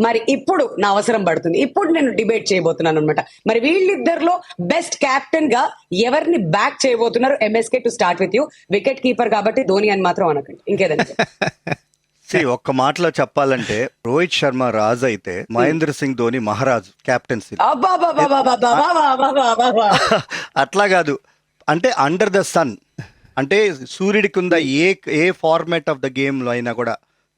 మరి ఇప్పుడు నా అవసరం పడుతుంది. ఇప్పుడు నేను డిబేట్ చేయబోతున్నాను అనమాట మరి వీళ్ళిద్దరిలో బెస్ట్ కెప్టెన్గా ఎవరిని బ్యాక్ చేయబోతున్నారు? MSK to start with you wicket keeper కాబట్టి ధోని అని మాత్రం అనకండి. See, ఒక్క మాటలో చెప్పాలంటే రోహిత్ శర్మ రాజు అయితే మహేంద్ర సింగ్ ధోని మహారాజు బాబా అట్లా కాదు. అంటే అండర్ ద సన్ అంటే సూర్యుడికి ఉంద a a format of the గేమ్లో అయినా కూడా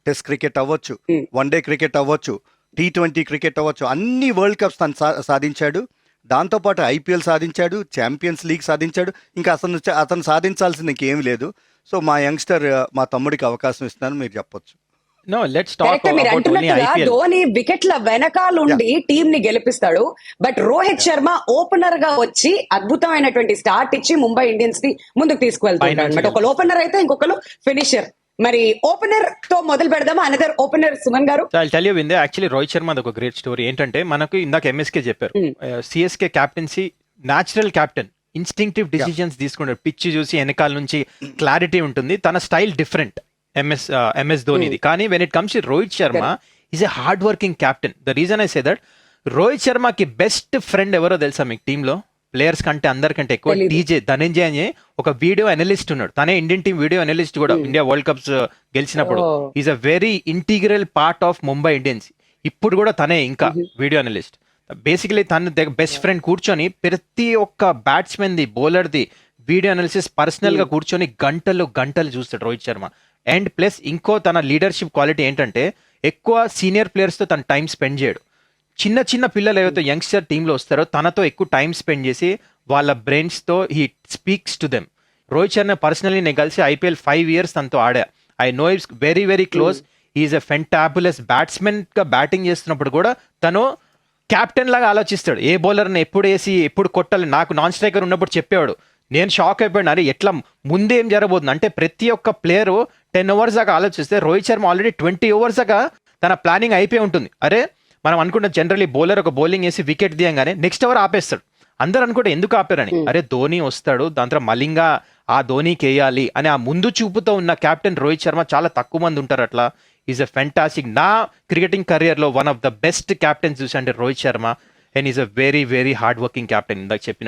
టెస్ట్ క్రికెట్ అవ్వచ్చు. వన్ డే క్రికెట్ అవ్వచ్చు టీ ట్వంటీ క్రికెట్ అవ్వచ్చు అన్ని వరల్డ్ కప్స్ తను సా- సాధించాడు. దాంతోపాటు ఐపీఎల్ సాధించాడు ఛాంపియన్స్ లీగ్ సాధించాడు. ఇంకా అతను అతను సాధించాల్సింది ఇంకేమీ లేదు. సో మా యంగ్స్టర్ మా తమ్ముడికి అవకాశం ఇస్తున్నాను మీరు చెప్పొచ్చు. నో లెట్స్ టాక్ మీరు అంటున్నట్టుగా ధోని వికెట్ల వెనకాలుండి టీం ని గెలిపిస్తాడు. బట్ రోహిత్ శర్మ ఓపెనర్గా వచ్చి అద్భుతమైనటువంటి స్టార్ట్ ఇచ్చి ముంబై ఇండియన్స్ని ముందుకు తీసుకువెళ్తాడు అనమాట ఒకరు ఓపెనర్ అయితే ఇంకొకరు ఫినిషర్. మరి ఓపెనర్తో మొదలు పెడదామా? అనదర్ ఓపెనర్ సుమన్ గారు. ఐ టెల్ యూ విందే యాక్చువల్లీ రోహిత్ శర్మ ఒక గ్రేట్ స్టోరీ ఏంటంటే మనకు ఇందాక ఎంఎస్కే చెప్పారు. Hmm. CSK captaincy natural captain instinctive decisions తీసుకుంటాడు పిచ్ చూసి వెనకాల నుంచి క్లారిటీ ఉంటుంది. తన స్టైల్ డిఫరెంట్ ఎంఎస్ ఎంఎస్ ధోనిది. కానీ when it comes Rohit Sharma is a hard working captain the reason I say that Rohit శర్మకి best friend ఎవరో తెలుసా మీకు టీంలో ప్లేయర్స్ కంటే అందరికంటే ఎక్కువ. టీజే ధనంజయ్ అని ఒక వీడియో అనలిస్ట్ ఉన్నాడు. తనే ఇండియన్ టీం వీడియో అనలిస్ట్ కూడా ఇండియా వరల్డ్ కప్స్ గెలిచినప్పుడు. Oh. Is a very integral part of Mumbai Indians ఇప్పుడు కూడా తనే ఇంకా వీడియో అనలిస్ట్ బేసికలీ తన దగ్గర బెస్ట్ ఫ్రెండ్ కూర్చొని ప్రతి ఒక్క batsmen the bowler the video analysis పర్సనల్గా కూర్చొని గంటలు గంటలు చూస్తాడు రోహిత్ శర్మ. అండ్ ప్లస్ ఇంకో తన లీడర్షిప్ క్వాలిటీ ఏంటంటే ఎక్కువ సీనియర్ ప్లేయర్స్తో తన టైం స్పెండ్ చేయడు. చిన్న చిన్న పిల్లలు ఏవైతే యంగ్స్టర్ టీంలో వస్తారో తనతో ఎక్కువ టైం స్పెండ్ చేసి వాళ్ళ బ్రెయిన్స్తో he speaks to them Rohit Sharma personally నేను కలిసి ఐపీఎల్ ఫైవ్ ఇయర్స్ తనతో ఆడా. I know it's very very close is a fantabulous బ్యాట్స్మెన్గా batting చేస్తున్నప్పుడు కూడా తను కెప్టెన్ లాగా ఆలోచిస్తాడు. ఏ బౌలర్ని ఎప్పుడు వేసి ఎప్పుడు కొట్టాలి? నాకు నాన్ స్ట్రైకర్ ఉన్నప్పుడు చెప్పేవాడు. నేను షాక్ అయిపోయాను. అరే ఎట్లా ముందేం జరగబోతుంది? అంటే ప్రతి ఒక్క ప్లేయర్ టెన్ ఓవర్స్ దాకా ఆలోచిస్తే Rohit Sharma already twenty overs దాకా తన ప్లానింగ్ అయిపోయి ఉంటుంది. అరే మనం అనుకుంటాం జనరల్లీ బౌలర్ ఒక బౌలింగ్ వేసి వికెట్ తీయంగానే నెక్స్ట్ ఓవర్ ఆపేస్తాడు. అందరూ అనుకుంటే ఎందుకు ఆపారని? అరే ధోని వస్తాడు దాని తర్వాత మలింగా ఆ ధోనికి వేయాలి అని ఆ ముందు చూపుతో ఉన్న కెప్టెన్ రోహిత్ శర్మ చాలా తక్కువ మంది ఉంటారు అట్లా. ఈజ్ అ ఫెంటాస్టిక్ నా క్రికెటింగ్ కెరియర్లో one of the best captains చూసంటే Rohit Sharma. And is a very very hard working captain ఇందాక చెప్పినట్టు.